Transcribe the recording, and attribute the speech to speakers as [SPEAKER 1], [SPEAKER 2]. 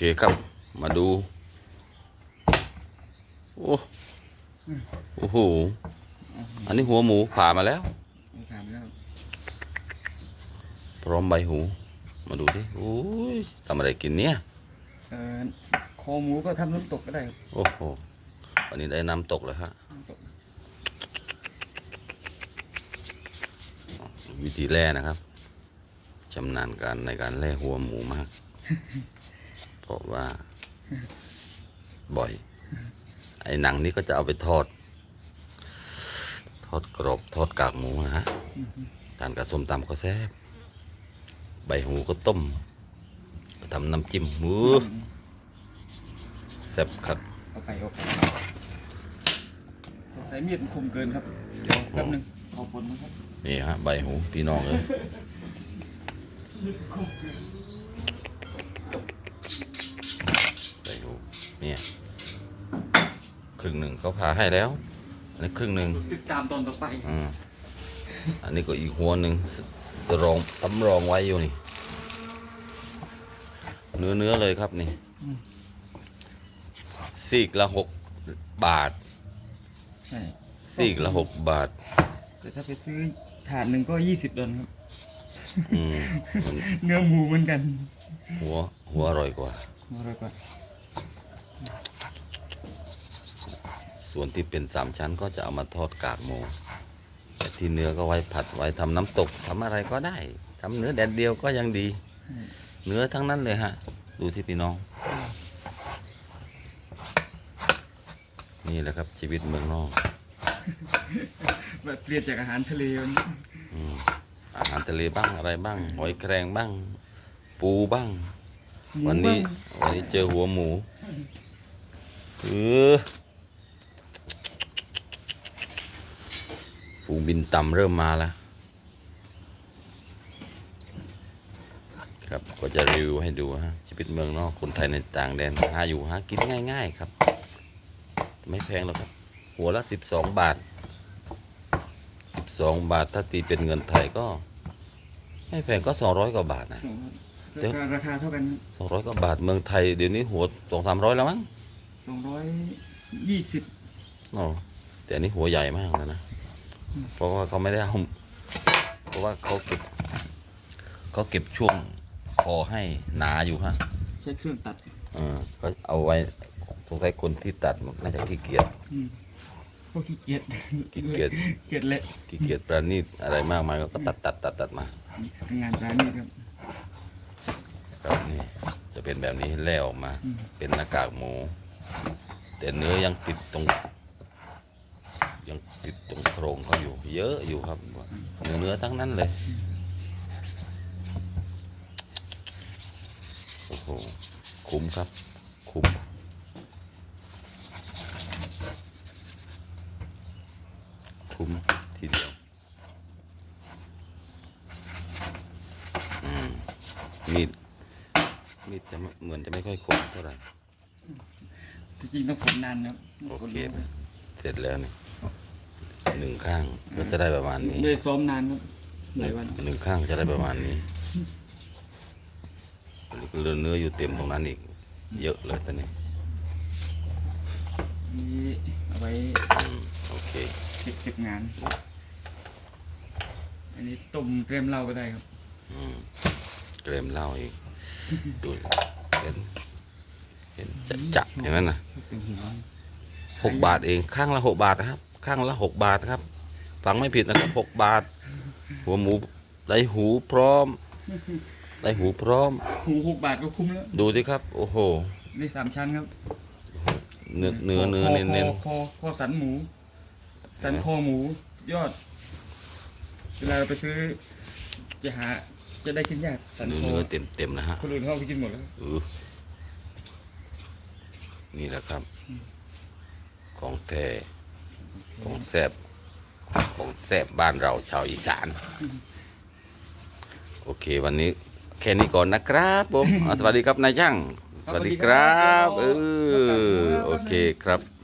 [SPEAKER 1] เคครับ มาดู โอ้โอ้โห อันนี้หัวหมูผ่ามาแล้ว
[SPEAKER 2] เอาถามแล้ว
[SPEAKER 1] พร้อมใบหู มาดูดิโอ้ยทำอะไรกินเนี่ย
[SPEAKER 2] เอ่อคอหมูก็ทำน้ำตกก็ได้ครับ
[SPEAKER 1] โอ้โห วันนี้ได้น้ำตกเลยฮะ
[SPEAKER 2] น้ำตก
[SPEAKER 1] วิธีแร่นะครับชำนาญการในการแล่หัวหมูมาก เพราะว่า บ่อย ไอ้หนังนี้ก็จะเอาไปทอด ทอดกรอบทอดกากหมูนะฮะทานกับส้มตำก็แซ่บใบหูก็ต้มก็ทำน้ำจิ้มมือแซ่บครับ
[SPEAKER 2] เอาไปเอาไปสงสัยมีดมันคมเกินครับ เดี๋ยวแป๊บนึงขอฝนนะครับ
[SPEAKER 1] นี่ฮะใบหูพี่น้องเลยใบหู เนี่ยครึ่งหนึ่งเขาพาให้แล้ว อันนี้ครึ่งหนึ่ง
[SPEAKER 2] ติดตามตอนต่อไป
[SPEAKER 1] อืมอันนี้ก็อีกหัวหนึ่งสสรองสำรองไว้อยู่นี่ เนื้อเนื้อเลยครับนี่ซีกละหกบาท
[SPEAKER 2] ใช่
[SPEAKER 1] ซีกละหกบาท
[SPEAKER 2] แต่ถ้าไปซื้อถาดหนึ่งก็ยี่สิบดอลครับ
[SPEAKER 1] อืมมัน
[SPEAKER 2] เนื้อหมูเหมือนกัน
[SPEAKER 1] หัวหัวอร่อยกว่า
[SPEAKER 2] อร่อยกว่า
[SPEAKER 1] ส่วนที่เป็นสามชั้นก็จะเอามาทอดกากหมูแต่ที่เนื้อก็ไว้ผัดไว้ทำน้ำตกทำอะไรก็ได้ทำเนื้อแดดเดียวก็ยังดี เนื้อทั้งนั้นเลยฮะ ดูสิพี่น้อง นี่แหละครับชีวิตเมืองนอก
[SPEAKER 2] แบบเปลี่ยนจากอาหารทะเลวันนี้
[SPEAKER 1] อืมอาหารทะเลบ้างอะไรบ้างหอยแครงบ้าง ปูบ้าง
[SPEAKER 2] หมู
[SPEAKER 1] วันนี้
[SPEAKER 2] บ้าง
[SPEAKER 1] วันนี้เจอหัวหมูเออ ฝูงบินต่ำเริ่มมาแล้ว ครับก็จะรีวิวให้ดูฮะชีวิตเมืองนอกคนไทยในต่างแดนหาอยู่หากินง่าย ๆ ครับ ไม่แพงหรอกครับ หัวละสิบสองบาทสิบสองบาทถ้าตีเป็นเงินไทยก็ ไม่แพงก็สองร้อยกว่าบาทนะเดี๋ยว
[SPEAKER 2] ราคาราคาเท่ากัน
[SPEAKER 1] สองร้อยกว่าบาทเมืองไทยเดี๋ยวนี้หัวสองสามร้อยแล้วมั้ง
[SPEAKER 2] สองร้อยยี่สิบ
[SPEAKER 1] อ๋อแต่อันนี้หัวใหญ่มากเลยนะ เพราะว่าเขาไม่ได้เอาเพราะว่าเขาเก็บเขาเก็บช่วงคอให้หนาอยู่ฮะ
[SPEAKER 2] ใช้เครื่องตัด
[SPEAKER 1] เออก็เอาไว้สงสัยคนที่ตัดน่าจะขี้เกียจ
[SPEAKER 2] อืมพวกขี้เกียจ
[SPEAKER 1] ขี้เกียจ
[SPEAKER 2] เกียจเละ
[SPEAKER 1] ขี้เกียจประณีตอะไรมากมายก็ตัดตัดตัดตัดมา
[SPEAKER 2] ทำงานร้านนี้ครับ
[SPEAKER 1] ครับนี่จะเป็นแบบนี้แล้วออกมา
[SPEAKER 2] อืม
[SPEAKER 1] เป็นหน้ากากหมู แต่เนื้อยังติดตรง ยังติด ตรงโครงเขาอยู่ เยอะอยู่ครับเนื้อเนื้อทั้งนั้นเลยโอ้โหคุ้มครับ คุ้มคุ้มทีเดียวอืมมีดมีดจะไม่เหมือนจะไม่ค่อยคมเท่าไหร่
[SPEAKER 2] จริงๆต้องฝนนานนะครับ
[SPEAKER 1] โอ
[SPEAKER 2] ฝน
[SPEAKER 1] เค
[SPEAKER 2] ลงไป
[SPEAKER 1] เสร็จแล้วนี่ หนึ่งข้างก็จะได้ประมาณนี้
[SPEAKER 2] ไม่ได้ซ้อมนานครับหลายวัน
[SPEAKER 1] หนึ่งข้างจะได้ประมาณนี้อันนี้ก็เหลือเนื้ออยู่เต็มตรงนั้นอีก เยอะเลยตอนนี้
[SPEAKER 2] นี่เอาไว้
[SPEAKER 1] อืมโอเค
[SPEAKER 2] เก็บเก็บงาน อันนี้ต้มเตรียมเหล้าก็ได้ครับ
[SPEAKER 1] อืมเกรมเหล้าอีกดูเห็นเห็นจะจะเห็นไหมนะ
[SPEAKER 2] เป็นหิน
[SPEAKER 1] หกบาทเองข้างละหกบาทนะครับ ข้างละหกบาทครับ ฟังไม่ผิดนะครับหกบาท หัวหมูไดหูพร้อมไดหูพร้อม
[SPEAKER 2] หูหกบาทก็คุ้มแล้ว
[SPEAKER 1] ดูสิครับ โอ้โห
[SPEAKER 2] นี่สามชั้นครับ
[SPEAKER 1] เนื้อเนื้อเนื้อ
[SPEAKER 2] ค
[SPEAKER 1] เน้นเน้น
[SPEAKER 2] คอคอคอสันหมู สันคอหมูสุดยอด เวลาเราไปซื้อ จะหา จะได้กินยากสัน
[SPEAKER 1] เนื้อ
[SPEAKER 2] คอ
[SPEAKER 1] เนื้อเต็มเต็มๆนะฮะ
[SPEAKER 2] คนอื่นเขาเอาไปกินหมดแล้ว
[SPEAKER 1] เออนี่แหละครับ ของแท้ ของแซบของแซบบ้านเราชาวอีสาน โอเควันนี้แค่นี้ก่อนนะครับผมอะสวัสดีครับนายช่าง สวัสดีครับ เออ โอเคครับ